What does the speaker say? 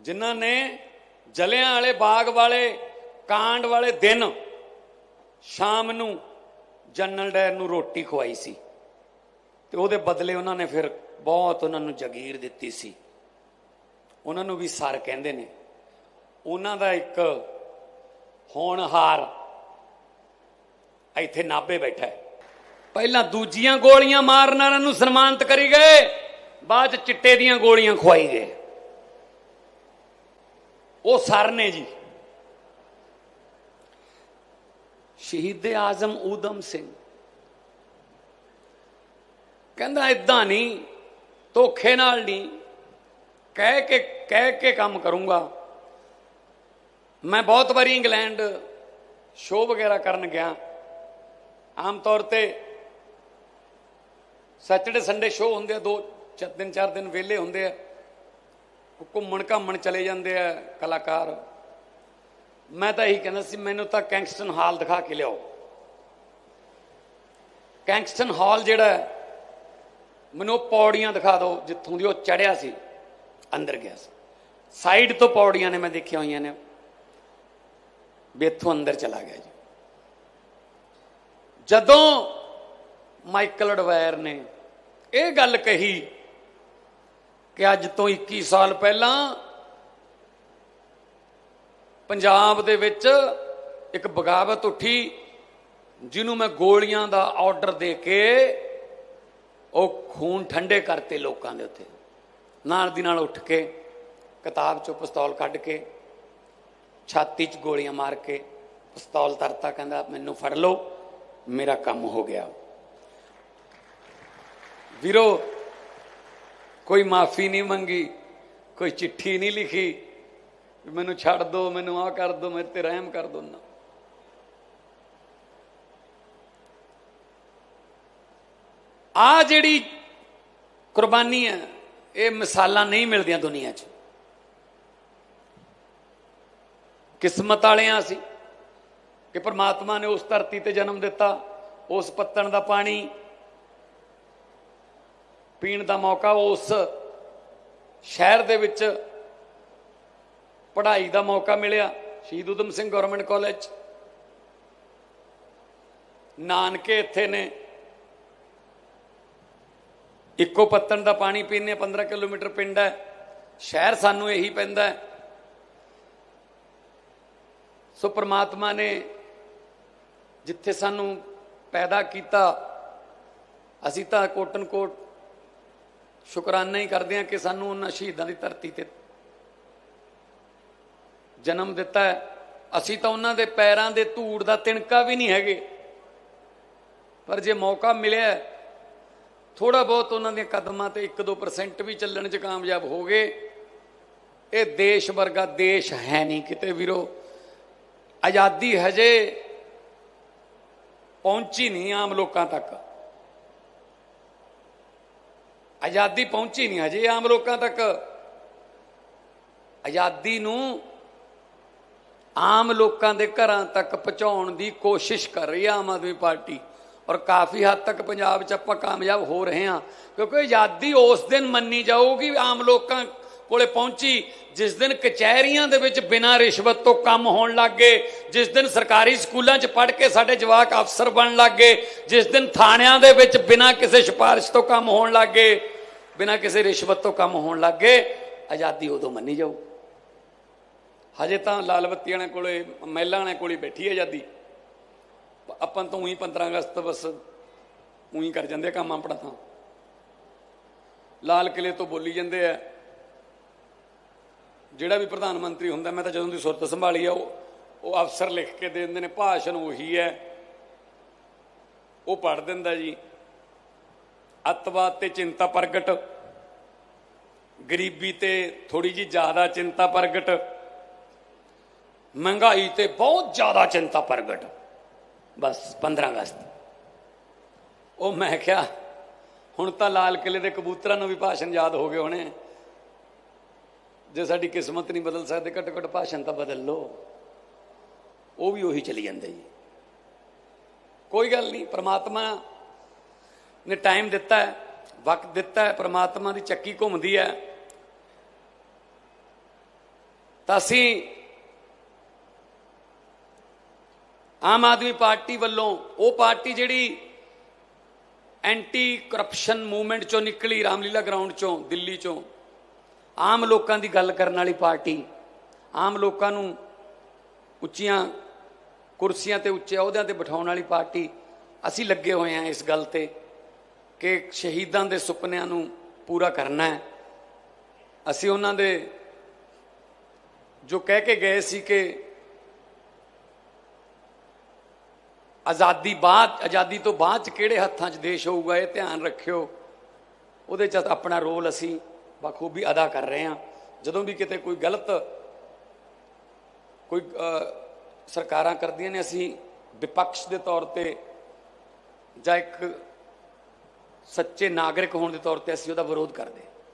ਜਿਨ੍ਹਾਂ ਨੇ ਜਲਿਆਂ ਵਾਲੇ ਬਾਗ ਵਾਲੇ, ਕਾਂਡ ਵਾਲੇ ਦਿਨ ਸ਼ਾਮ ਨੂੰ ਜਨਰਲ ਡਾਇਰ ਨੂੰ ਰੋਟੀ ਖਵਾਈ ਸੀ। ਤੇ ਉਹਦੇ ਬਦਲੇ ਉਹਨਾਂ ਨੇ ਫਿਰ ਬਹੁਤ ਉਹਨਾਂ ਨੂੰ ਜਗੀਰ ਦਿੱਤੀ ਸੀ। ਉਹਨਾਂ ਨੂੰ ਵੀ ਸਰ ਕਹਿੰਦੇ ਨੇ। ਉਹਨਾਂ ਦਾ ਇੱਕ ਹੋਣਹਾਰ ਇੱਥੇ ਨਾਭੇ ਬੈਠਾ ਪਹਿਲਾਂ ਦੂਜੀਆਂ ਗੋਲੀਆਂ ਮਾਰਨ ਵਾਲਿਆਂ ਨੂੰ ਸਨਮਾਨਿਤ ਕਰੀ ਗਏ, ਬਾਅਦ ਚ ਚਿੱਟੇ ਦੀਆਂ ਗੋਲੀਆਂ ਖਵਾਈ ਗਏ। ਉਹ ਸਰ ਨੇ ਜੀ। ਸ਼ਹੀਦ ਆਜ਼ਮ ਊਧਮ ਸਿੰਘ। ਕਹਿੰਦਾ ਇਦਾਂ ਨਹੀਂ, ਧੋਖੇ ਨਾਲ ਨਹੀਂ, ਕਹਿ ਕੇ ਕਹਿ ਕੇ ਕੰਮ ਕਰੂੰਗਾ। ਮੈਂ ਬਹੁਤ ਵਾਰੀ ਇੰਗਲੈਂਡ ਸ਼ੋਅ ਵਗੈਰਾ ਕਰਨ ਗਿਆ। ਆਮ ਤੌਰ ਤੇ ਸੈਟਰਡੇ ਸੰਡੇ ਸ਼ੋਅ ਹੁੰਦੇ ਆ, ਦੋ, ਚਾਰ ਦਿਨ ਚਾਰ ਦਿਨ ਵਿਹਲੇ ਹੁੰਦੇ ਆ। ਘੁੰਮਣ ਘਾਮਣ ਚਲੇ ਜਾਂਦੇ ਆ ਕਲਾਕਾਰ। ਮੈਂ ਤਾਂ ਇਹੀ ਕਹਿੰਦਾ ਸੀ, ਮੈਨੂੰ ਤਾਂ ਕੈਂਗਸਟਨ ਹਾਲ ਦਿਖਾ ਕੇ ਲਿਆਓ। ਕੈਂਗਸਟਨ ਹਾਲ ਜਿਹੜਾ ਮੈਨੂੰ ਉਹ ਪੌੜੀਆਂ ਦਿਖਾ ਦਿਓ ਜਿੱਥੋਂ ਦੀ ਉਹ ਚੜਿਆ ਸੀ, ਅੰਦਰ ਗਿਆ ਸੀ। ਸਾਈਡ ਤੋਂ ਪੌੜੀਆਂ ਨੇ ਮੈਂ ਦੇਖੀਆਂ ਹੋਈਆਂ ਨੇ। ਵੀ ਇੱਥੋਂ ਅੰਦਰ ਚਲਾ ਗਿਆ ਜੀ। ਜਦੋਂ ਮਾਈਕਲ ਅਡਵਾਇਰ ਨੇ ਇਹ ਗੱਲ ਕਹੀ ਕਿ ਅੱਜ ਤੋਂ 21 ਸਾਲ ਪਹਿਲਾਂ ਪੰਜਾਬ ਦੇ ਵਿੱਚ ਇੱਕ ਬਗਾਵਤ ਉੱਠੀ, ਜਿਹਨੂੰ ਮੈਂ ਗੋਲੀਆਂ ਦਾ ਆਰਡਰ ਦੇ ਕੇ ਉਹ ਖੂਨ ਠੰਡੇ ਕਰਤੇ ਲੋਕਾਂ ਦੇ ਉੱਤੇ। ਨਾਲ ਦੀ ਨਾਲ ਉੱਠ ਕੇ ਕਿਤਾਬ ਚੋਂ ਪਿਸਤੌਲ ਕੱਢ ਕੇ, ਛਾਤੀ 'ਚ ਗੋਲੀਆਂ ਮਾਰ ਕੇ ਪਿਸਤੌਲ ਤਰਤਾ, ਕਹਿੰਦਾ, ਮੈਨੂੰ ਫੜ ਲਓ, ਮੇਰਾ ਕੰਮ ਹੋ ਗਿਆ। ਵੀਰੋ ਕੋਈ ਮਾਫੀ ਨਹੀਂ ਮੰਗੀ, ਕੋਈ ਚਿੱਠੀ ਨਹੀਂ ਲਿਖੀ, ਮੈਨੂੰ ਛੱਡ ਦਿਓ ਮੈਨੂੰ ਆ ਕਰ ਦਿਓ ਮੇਰੇ ਤੇ ਰਹਿਮ ਕਰ ਦਿਓ ਨਾ ਆ ਜਿਹੜੀ ਕੁਰਬਾਨੀ ਹੈ, ਇਹ ਮਿਸਾਲਾਂ ਨਹੀਂ ਮਿਲਦੀਆਂ ਦੁਨੀਆ 'ਚ। ਕਿਸਮਤ ਵਾਲਿਆਂ ਸੀ ਕਿ ਪ੍ਰਮਾਤਮਾ ਨੇ ਉਸ ਧਰਤੀ ਤੇ ਜਨਮ ਦਿੱਤਾ, ਉਸ ਪੱਤਣ ਦਾ ਪਾਣੀ ਪੀਣ ਦਾ ਮੌਕਾ ਉਸ ਸ਼ਹਿਰ ਦੇ ਵਿੱਚ ਪੜ੍ਹਾਈ ਦਾ ਮੌਕਾ ਮਿਲਿਆ, ਸ਼ਹੀਦ ਊਧਮ ਸਿੰਘ ਗਵਰਨਮੈਂਟ ਕਾਲਜ। ਨਾਨਕੇ ਇੱਥੇ ਨੇ। ਇੱਕੋ ਪੱਤਣ ਦਾ ਪਾਣੀ ਪੀਣੇ 15 ਕਿਲੋਮੀਟਰ ਪਿੰਡ ਹੈ। ਸ਼ਹਿਰ ਸਾਨੂੰ ਇਹੀ ਪੈਂਦਾ ਸੋ ਪ੍ਰਮਾਤਮਾ ਨੇ ਜਿੱਥੇ ਸਾਨੂੰ ਪੈਦਾ ਕੀਤਾ, ਅਸੀਂ ਤਾਂ ਕੋਟਨ ਕੋਟ ਸ਼ੁਕਰਾਨਾ ਹੀ ਕਰਦੇ ਹਾਂ ਕਿ ਸਾਨੂੰ ਉਹਨਾਂ ਸ਼ਹੀਦਾਂ ਦੀ ਧਰਤੀ ਤੇ ਜਨਮ ਦਿੱਤਾ ਹੈ। ਅਸੀਂ ਤਾਂ ਉਹਨਾਂ ਦੇ ਪੈਰਾਂ ਦੇ ਧੂੜ ਦਾ ਤਿਣਕਾ ਵੀ ਨਹੀਂ ਹੈਗੇ। ਪਰ ਜੇ ਮੌਕਾ ਮਿਲਿਆ ਥੋੜਾ ਬਹੁਤ ਉਹਨਾਂ ਦੀਆਂ ਕਦਮਾਂ ਤੇ 1-2% ਵੀ ਚੱਲਣ 'ਚ ਕਾਮਯਾਬ ਹੋ ਗਏ। ਇਹ ਦੇਸ਼ ਵਰਗਾ ਦੇਸ਼ ਹੈ ਨਹੀਂ ਕਿਤੇ ਵੀਰੋ। ਆਜ਼ਾਦੀ ਹਜੇ ਪਹੁੰਚੀ ਨਹੀਂ ਆਮ ਲੋਕਾਂ ਤੱਕ। ਆਜ਼ਾਦੀ ਪਹੁੰਚੀ ਨਹੀਂ ਹਜੇ ਆਮ ਲੋਕਾਂ ਤੱਕ। ਆਜ਼ਾਦੀ ਨੂੰ ਆਮ ਲੋਕਾਂ ਦੇ ਘਰਾਂ ਤੱਕ ਪਹੁੰਚਾਉਣ ਦੀ ਕੋਸ਼ਿਸ਼ ਕਰ ਰਹੀ ਹੈ ਆਮ ਆਦਮੀ ਪਾਰਟੀ। ਔਰ ਕਾਫੀ ਹੱਦ ਤੱਕ ਪੰਜਾਬ 'ਚ ਆਪਾਂ ਕਾਮਯਾਬ ਹੋ ਰਹੇ ਹਾਂ। ਕਿਉਂਕਿ ਆਜ਼ਾਦੀ ਉਸ ਦਿਨ ਮੰਨੀ ਜਾਊਗੀ ਆਮ ਲੋਕਾਂ ਕੋਲੇ ਪਹੁੰਚੀ, ਜਿਸ ਦਿਨ ਕਚਹਿਰੀਆਂ ਦੇ ਵਿੱਚ ਬਿਨਾਂ ਰਿਸ਼ਵਤ ਤੋਂ ਕੰਮ ਹੋਣ ਲੱਗ ਗਏ, ਜਿਸ ਦਿਨ ਸਰਕਾਰੀ ਸਕੂਲਾਂ 'ਚ ਪੜ੍ਹ ਕੇ ਸਾਡੇ ਜਵਾਕ ਅਫਸਰ ਬਣਨ ਲੱਗ ਗਏ, ਜਿਸ ਦਿਨ ਥਾਣਿਆਂ ਦੇ ਵਿੱਚ ਬਿਨਾਂ ਕਿਸੇ ਸਿਫਾਰਿਸ਼ ਤੋਂ ਕੰਮ ਹੋਣ ਲੱਗ ਗਏ, ਬਿਨਾਂ ਕਿਸੇ ਰਿਸ਼ਵਤ ਤੋਂ ਕੰਮ ਹੋਣ ਲੱਗ ਗਏ, ਆਜ਼ਾਦੀ ਉਦੋਂ ਮੰਨੀ ਜਾਊ। ਹਜੇ ਤਾਂ ਲਾਲ ਬੱਤੀ ਵਾਲਿਆਂ ਕੋਲੇ, ਮਹਿਲਾ ਵਾਲਿਆਂ ਕੋਲੇ ਬੈਠੀ ਆਜ਼ਾਦੀ। ਆਪਾਂ ਤਾਂ ਉਹੀ 15 ਅਗਸਤ ਬਸ ਉਹੀ ਕਰ ਜਾਂਦੇ ਆ ਕੰਮ ਆਪਣਾ ਤਾਂ। ਲਾਲ ਕਿਲੇ ਤੋਂ ਬੋਲੀ ਜਾਂਦੇ ਆ। ਜਿਹੜਾ ਵੀ ਪ੍ਰਧਾਨ ਮੰਤਰੀ ਹੁੰਦਾ, ਮੈਂ ਤਾਂ ਜਦੋਂ ਦੀ ਸੁਰਤ ਸੰਭਾਲੀ ਆ, ਉਹ ਉਹ ਅਫਸਰ ਲਿਖ ਕੇ ਦੇ ਦਿੰਦੇ ਨੇ, ਭਾਸ਼ਣ ਉਹੀ ਹੈ। ਉਹ ਪੜ ਦਿੰਦਾ ਜੀ। ਅੱਤਵਾਦ ਤੇ ਚਿੰਤਾ ਪ੍ਰਗਟ, ਗਰੀਬੀ ਤੇ ਥੋੜੀ ਜੀ ਜ਼ਿਆਦਾ ਚਿੰਤਾ ਪ੍ਰਗਟ, ਮਹਿੰਗਾਈ ਤੇ ਬਹੁਤ ਜ਼ਿਆਦਾ ਚਿੰਤਾ ਪ੍ਰਗਟ। ਬਸ 15 ਅਗਸਤ। ਉਹ ਮੈਂ ਕਿਹਾ, ਹੁਣ ਤਾਂ ਲਾਲ ਕਿਲੇ ਦੇ ਕਬੂਤਰਾਂ ਨੂੰ ਵੀ ਭਾਸ਼ਣ ਯਾਦ ਹੋ ਗਏ ਹੋਣੇ। ਜੇ ਸਾਡੀ ਕਿਸਮਤ ਨਹੀਂ ਬਦਲ ਸਕਦੇ ਘੱਟੋ ਘੱਟ ਭਾਸ਼ਣ ਤਾਂ ਬਦਲ ਲਓ। ਉਹ ਵੀ ਉਹੀ ਚਲੀ ਜਾਂਦੇ ਜੀ। ਕੋਈ ਗੱਲ ਨਹੀਂ, ਪ੍ਰਮਾਤਮਾ ਨੇ ਟਾਈਮ ਦਿੱਤਾ ਹੈ, ਵਕਤ ਦਿੱਤਾ ਹੈ, ਪ੍ਰਮਾਤਮਾ ਦੀ ਚੱਕੀ ਘੁੰਮਦੀ ਹੈ। ਤਾਂ ਅਸੀਂ ਆਮ ਆਦਮੀ ਪਾਰਟੀ ਵੱਲੋਂ ਉਹ ਪਾਰਟੀ ਜਿਹੜੀ ਐਂਟੀ ਕਰਪਸ਼ਨ ਮੂਵਮੈਂਟ ਚੋਂ ਨਿਕਲੀ, ਰਾਮਲੀਲਾ ਗਰਾਊਂਡ ਚੋਂ, ਦਿੱਲੀ ਚੋਂ ਆਮ ਲੋਕਾਂ ਦੀ ਗੱਲ ਕਰਨ ਵਾਲੀ ਪਾਰਟੀ, ਆਮ ਲੋਕਾਂ ਨੂੰ ਉੱਚੀਆਂ ਕੁਰਸੀਆਂ ਤੇ ਉੱਚੇ ਅਹੁਦਿਆਂ ਤੇ ਬਿਠਾਉਣ ਵਾਲੀ ਪਾਰਟੀ, ਅਸੀਂ ਲੱਗੇ ਹੋਏ ਹਾਂ ਇਸ ਗੱਲ ਤੇ ਕਿ ਸ਼ਹੀਦਾਂ ਦੇ ਸੁਪਨਿਆਂ ਨੂੰ ਪੂਰਾ ਕਰਨਾ ਹੈ। ਅਸੀਂ ਉਹਨਾਂ ਦੇ ਜੋ ਕਹਿ ਕੇ ਗਏ ਸੀ ਕਿ ਆਜ਼ਾਦੀ ਬਾਅਦ, ਆਜ਼ਾਦੀ ਤੋਂ ਬਾਅਦ ਚ ਕਿਹੜੇ ਹੱਥਾਂ 'ਚ ਦੇਸ਼ ਹੋਊਗਾ, ਇਹ ਧਿਆਨ ਰੱਖਿਓ। ਉਹਦੇ 'ਚ ਆਪਣਾ ਰੋਲ ਅਸੀਂ ਬਖੂਬੀ ਅਦਾ ਕਰ ਰਹੇ ਹਾਂ। ਜਦੋਂ ਵੀ ਕਿਤੇ ਕੋਈ ਗਲਤ, ਕੋਈ ਸਰਕਾਰਾਂ ਕਰਦੀਆਂ ਨੇ, ਅਸੀਂ ਵਿਪਕਸ਼ ਦੇ ਤੌਰ ਤੇ ਜਾਂ ਇੱਕ ਸੱਚੇ ਨਾਗਰਿਕ ਹੋਣ ਦੇ ਤੌਰ ਤੇ ਅਸੀਂ ਉਹਦਾ ਵਿਰੋਧ ਕਰਦੇ ਹਾਂ।